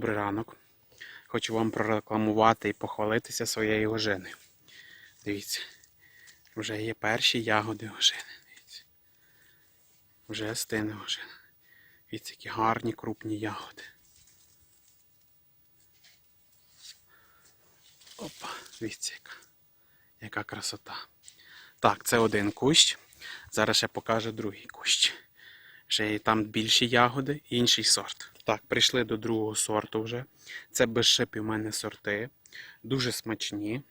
добрий ранок. Хочу вам прорекламувати і похвалитися своєю ожиною. Дивіться, вже є перші ягоди ожини. Дивіться. Вже стине ожина. Дивіться, які гарні крупні ягоди. Опа, дивіться, яка, яка красота. Так, це один кущ. Зараз ще покажу другий кущ. Ще є там більші ягоди, інший сорт. Так, прийшли до другого сорту вже. Це без шипів у мене сорти. Дуже смачні.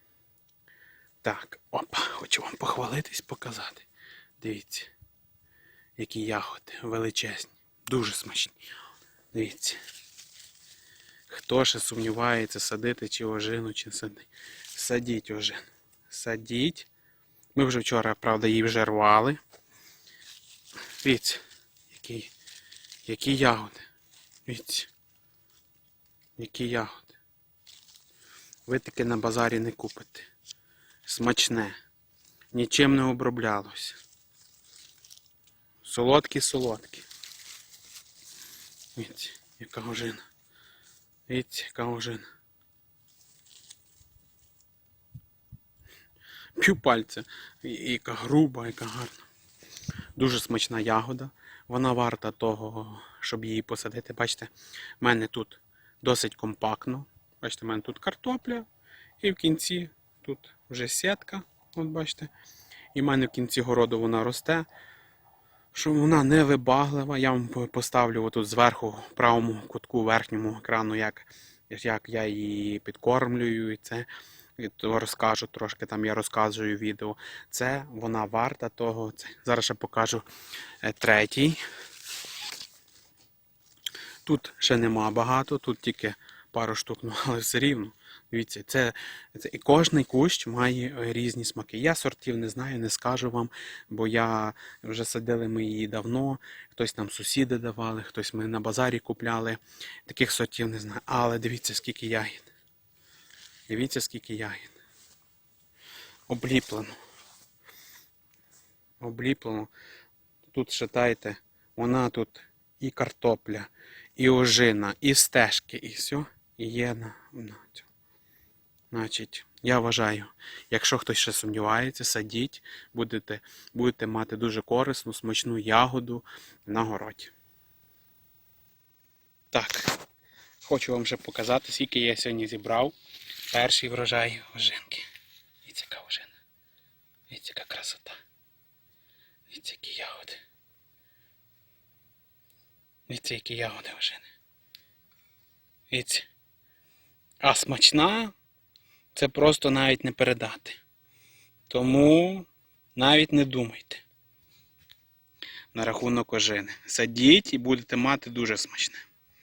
Так, опа, хочу вам похвалитись, показати. Дивіться, які ягоди величезні. Дуже смачні. Дивіться. Хто ще сумнівається, садити чи ожину, чи садити. Садіть ожину. Садіть. Ми вже вчора, правда, її вже рвали. Дивіться, які, які ягоди. Дивіться. Які ягоди. Ви таке на базарі не купите. Смачне. Нічим не оброблялося. Солодкі-солодкі. Дивіться, яка ожина. Дивіться, яка ожина. П'ю пальця. Яка груба, яка гарна. Дуже смачна ягода. Вона варта того, щоб її посадити. Бачите, в мене тут досить компактно. Бачите, в мене тут картопля. І в кінці тут вже сітка. От бачите. І в мене в кінці городу вона росте. Що вона не вибаглива. Я вам поставлю отут зверху в правому кутку верхньому екрану, як, як я її підкормлюю. І це то розкажу трошки, там я розказую відео. Це вона варта того. Це. Зараз ще покажу е, третій. Тут ще нема багато, тут тільки пару штук, ну, але все рівно. Дивіться, це, це і кожний кущ має е, різні смаки. Я сортів не знаю, не скажу вам, бо я вже садили ми її давно. Хтось нам сусіди давали, хтось ми на базарі купляли. Таких сортів не знаю. Але дивіться, скільки ягід. Дивіться, скільки ягід. Обліплено. Обліплено. Тут читайте, вона тут і картопля, і ожина, і стежки, і все. І є на. Значить, я вважаю, якщо хтось ще сумнівається, садіть, будете, будете мати дуже корисну, смачну ягоду на городі. Так, хочу вам ще показати, скільки я сьогодні зібрав. Перший врожай ожинки. Дивіться, яка ожина. Дивіться, яка красота. Дивіться, які ягоди. Дивіться, які ягоди вже. Дивіться. А смачна це просто навіть не передати. Тому навіть не думайте. На рахунок ожини. Садіть і будете мати дуже смачне.